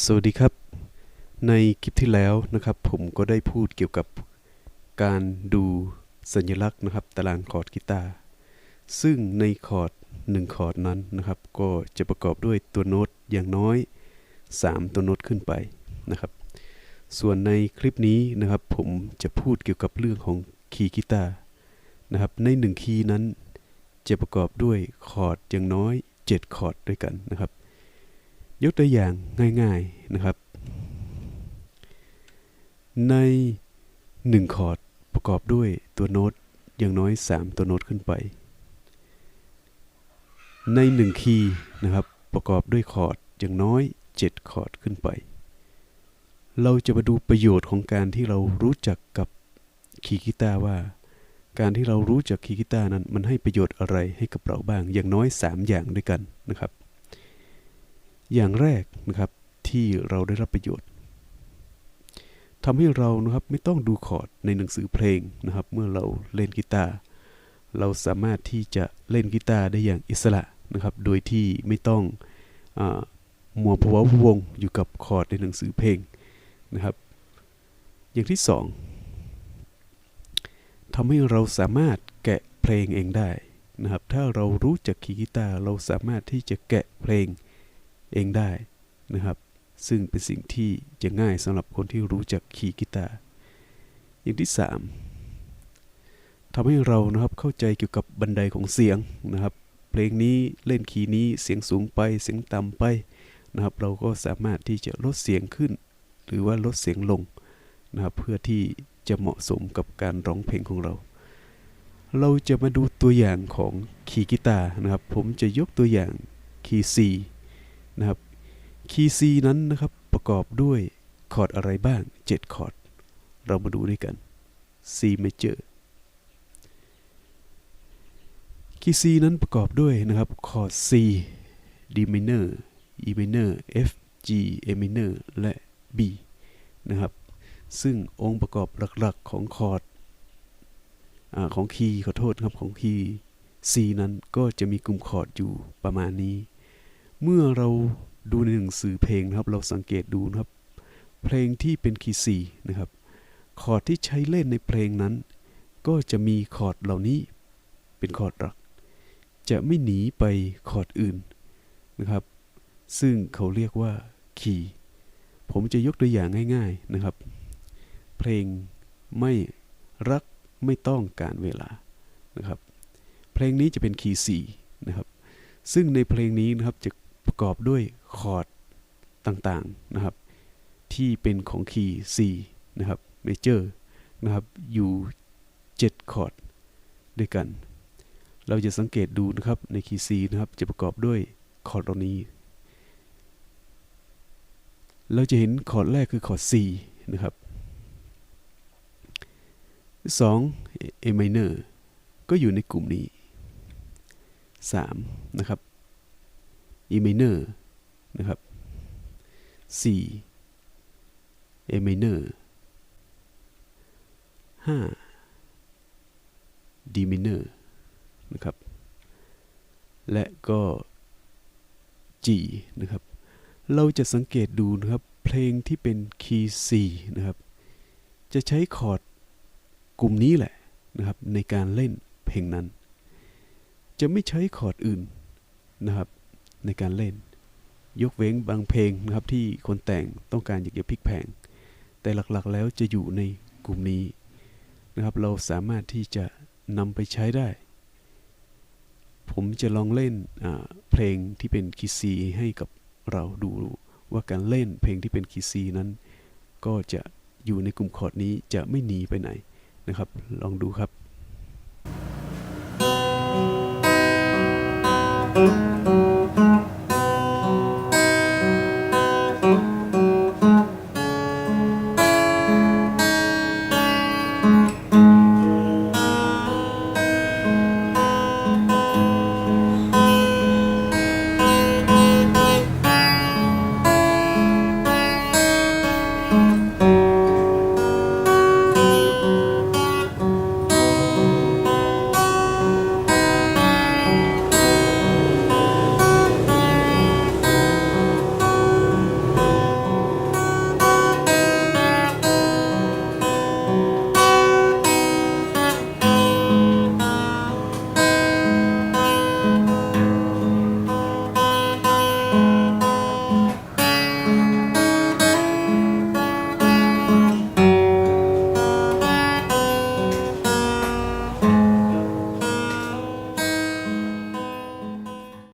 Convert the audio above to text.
สวัสดีครับ ในคลิปที่แล้วนะครับ ผมก็ได้พูดเกี่ยวกับการดูสัญลักษณ์นะครับ ตารางคอร์ดกีตาร์ซึ่งในคอร์ด1คอร์ดนั้นนะครับ ก็จะประกอบด้วยตัวโน้ตอย่างน้อย 3 ตัวโน้ตขึ้นไปนะครับ ส่วนในคลิปนี้นะครับ ผมจะพูดเกี่ยวกับเรื่องของคีย์กีตาร์นะครับ ใน1คีย์นั้นจะประกอบด้วยคอร์ดอย่างน้อย 7 คอร์ดด้วยกันนะครับ ยกตัวอย่างง่ายๆนะครับ ใน 1 คอร์ดประกอบด้วยตัวโน้ตอย่างน้อย 3 ตัวโน้ตขึ้นไป ใน 1 คีย์นะครับประกอบด้วยคอร์ดอย่างน้อย 7 คอร์ดขึ้นไป เราจะมาดูประโยชน์ของการที่เรารู้จักกับคีย์กีตาร์ว่า การที่เรารู้จักคีย์กีตาร์นั้นมันให้ประโยชน์อะไรให้กับเราบ้างอย่างน้อย 3 อย่างด้วยกันนะครับ อย่างแรกนะครับที่เราได้รับประโยชน์ทำให้เรานะครับไม่ต้องดูคอร์ดในหนังสือเพลงนะครับ เมื่อเราเล่นกีตาร์เราสามารถที่จะเล่นกีตาร์ได้อย่างอิสระนะครับ โดยที่ไม่ต้องอมัวพะวะวงอยู่กับคอร์ดในหนังสือเพลงนะครับ อย่างที่สองทำให้เราสามารถแกะเพลงเองได้นะครับ ถ้าเรารู้จักคีย์กีตาร์เราสามารถที่จะแกะเพลง เองได้นะครับ ซึ่งเป็นสิ่งที่จะง่ายสำหรับคนที่รู้จักคีย์กีตาร์อย่างที่ 3ทำให้เรานะครับเข้าใจเกี่ยวกับบันไดของเสียงนะครับ เพลงนี้เล่นคีย์นี้เสียงสูงไปเสียงต่ำไปนะครับ เราก็สามารถที่จะลดเสียงขึ้น หรือว่าลดเสียงลงนะครับเพื่อที่จะเหมาะสมกับการร้องเพลงของเรา เราจะมาดูตัวอย่างของคีย์กีตาร์นะครับ ผมจะยกตัวอย่างคีย์ C นะครับ คีย์ C นั้นนะครับประกอบด้วยคอร์ดอะไรบ้าง 7 คอร์ด เรามาดูด้วยกัน C major คีย์ C นั้นประกอบด้วยนะครับคอร์ด C D minor E minor F G A minor และ B นะครับ ซึ่งองค์ประกอบหลักๆของคอร์ดอของคีย์ขอโทษครับของคีย์ C นั้นก็จะมีกลุ่มคอร์ดอยู่ประมาณนี้ เมื่อเราดูในหนังสือเพลงนะครับ เราสังเกตดูนะครับ เพลงที่เป็นคีย์ C นะครับ คอร์ดที่ใช้เล่นในเพลงนั้น ก็จะมีคอร์ดเหล่านี้เป็นคอร์ดหลัก จะไม่หนีไปคอร์ดอื่นนะครับ ซึ่งเขาเรียกว่าคีย์ผมจะยกตัวอย่างง่าย ๆนะครับ เพลงไม่รักไม่ต้องการเวลานะครับ เพลงนี้จะเป็นคีย์ C นะครับ ซึ่งในเพลงนี้นะครับจะ ประกอบด้วยคอร์ดต่างๆนะครับ ที่เป็นของคีย์ C นะครับ major นะครับอยู่ 7 คอร์ดด้วยกัน เราจะสังเกตดูนะครับในคีย์ C นะครับจะประกอบด้วยคอร์ดเหล่านี้ เราจะเห็นคอร์ดแรกคือคอร์ด C นะครับ2 A minor ก็อยู่ในกลุ่มนี้ 3 นะครับ E minor นะครับ 4 A minor 5 D minor นะครับ และก็ G นะครับ เราจะสังเกตดูนะครับ เพลงที่เป็นคีย์ C นะครับ จะใช้คอร์ดกลุ่มนี้แหละนะครับในการเล่นเพลงนั้น จะไม่ใช้คอร์ดอื่นนะครับ ในการเล่น ยกเว้นบางเพลงนะครับที่คนแต่งต้องการอยากจะพลิกแพงแต่หลักๆแล้วจะอยู่ในกลุ่มนี้นะครับ เราสามารถที่จะนำไปใช้ได้ ผมจะลองเล่นเพลงที่เป็นคีย์ซีให้กับเราดูว่าการเล่นเพลงที่เป็นคีย์ซีนั้น ก็จะอยู่ในกลุ่มคอร์ดนี้จะไม่หนีไปไหนนะครับ ลองดูครับ thank you